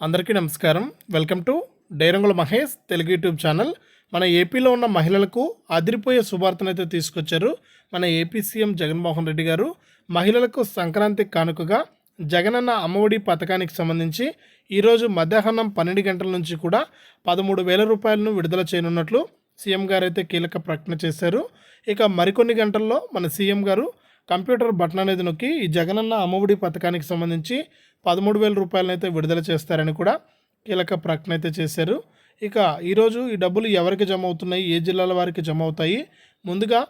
అందరికీ నమస్కారం. Welcome to డైరంగుల Mahesh Telugu YouTube channel. మన ఏపీలో ఉన్న మహిళలకు అదిరిపోయే శుభార్తనైతే తీసుకొచ్చారు మన ఏపీ సీఎం జగన్మోహన్ రెడ్డి గారు. మహిళలకు సంక్రాంతి కానుకగా జగనన్న అమ్మఒడి పథకానికి సంబంధించి ఈరోజు మధ్యాహ్నం పన్నెండు గంటల నుంచి కూడా పదమూడు వేల రూపాయలను విడుదల చేయనున్నట్లు సీఎం గారు అయితే కీలక ప్రకటన చేశారు. ఇక మరికొన్ని గంటల్లో మన సీఎం గారు కంప్యూటర్ బటన్ అనేది నొక్కి ఈ జగనన్న అమ్మఒడి పథకానికి సంబంధించి పదమూడు వేల రూపాయలనైతే విడుదల చేస్తారని కూడా కీలక ప్రకటన అయితే చేశారు. ఇక ఈరోజు ఈ డబ్బులు ఎవరికి జమ అవుతున్నాయి? ఏ జిల్లాల వారికి జమ అవుతాయి? ముందుగా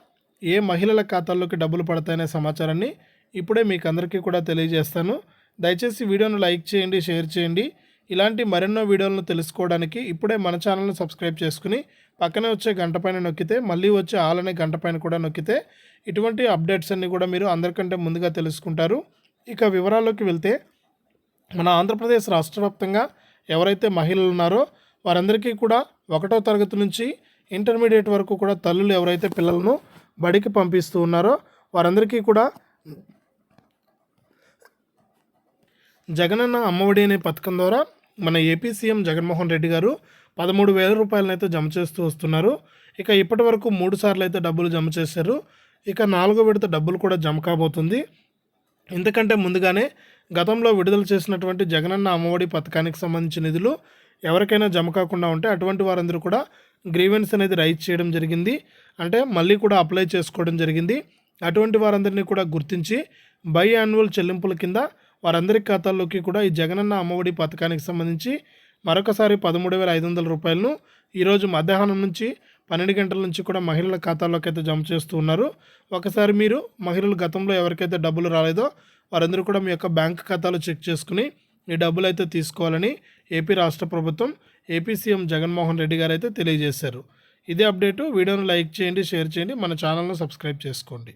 ఏ మహిళల ఖాతాల్లోకి డబ్బులు పడతాయనే సమాచారాన్ని ఇప్పుడే మీకు అందరికీ కూడా తెలియజేస్తాను. దయచేసి వీడియోను లైక్ చేయండి షేర్ చేయండి. ఇలాంటి మరెన్నో వీడియోలను తెలుసుకోవడానికి ఇప్పుడే మన ఛానల్ని సబ్స్క్రైబ్ చేసుకుని పక్కనే వచ్చే గంట పైన నొక్కితే మళ్ళీ వచ్చే ఆల్ అనే గంట పైన కూడా నొక్కితే ఇటువంటి అప్డేట్స్ అన్నీ కూడా మీరు అందరికంటే ముందుగా తెలుసుకుంటారు. ఇక వివరాల్లోకి వెళ్తే మన ఆంధ్రప్రదేశ్ రాష్ట్ర వ్యాప్తంగా ఎవరైతే మహిళలు ఉన్నారో వారందరికీ కూడా ఒకటో తరగతి నుంచి ఇంటర్మీడియట్ వరకు కూడా తల్లులు ఎవరైతే పిల్లలను బడికి పంపిస్తూ ఉన్నారో వారందరికీ కూడా జగనన్న అమ్మఒడి అనే పథకం ద్వారా మన ఏపీ సీఎం జగన్మోహన్ రెడ్డి గారు పదమూడు వేల రూపాయలనైతే జమ చేస్తూ వస్తున్నారు. ఇక ఇప్పటి వరకు మూడు సార్లు అయితే డబ్బులు జమ చేశారు. ఇక నాలుగో విడత డబ్బులు కూడా జమ కాబోతుంది. ఎందుకంటే ముందుగానే గతంలో విడుదల చేసినటువంటి జగనన్న అమ్మఒడి పథకానికి సంబంధించిన నిధులు ఎవరికైనా జమ కాకుండా ఉంటే అటువంటి వారందరూ కూడా గ్రీవెన్స్ అనేది రైజ్ చేయడం జరిగింది. అంటే మళ్ళీ కూడా అప్లై చేసుకోవడం జరిగింది. అటువంటి వారందరినీ కూడా గుర్తించి బై యాన్యువల్ చెల్లింపుల కింద వారందరి ఖాతాల్లోకి కూడా ఈ జగనన్న అమ్మఒడి పథకానికి సంబంధించి మరొకసారి పదమూడు వేల ఐదు వందల రూపాయలను ఈరోజు మధ్యాహ్నం నుంచి పన్నెండు గంటల నుంచి కూడా మహిళల ఖాతాల్లోకి అయితే జమ చేస్తూ ఉన్నారు. ఒకసారి మీరు మహిళలు గతంలో ఎవరికైతే డబ్బులు రాలేదో వారందరూ కూడా మీ యొక్క బ్యాంక్ ఖాతాలు చెక్ చేసుకుని ఈ డబ్బులు అయితే తీసుకోవాలని ఏపీ రాష్ట్ర ప్రభుత్వం ఏపీ సీఎం జగన్మోహన్ రెడ్డి గారు అయితే తెలియజేశారు. ఇదే అప్డేటు. వీడియోను లైక్ చేయండి షేర్ చేయండి. మన ఛానల్ను సబ్స్క్రైబ్ చేసుకోండి.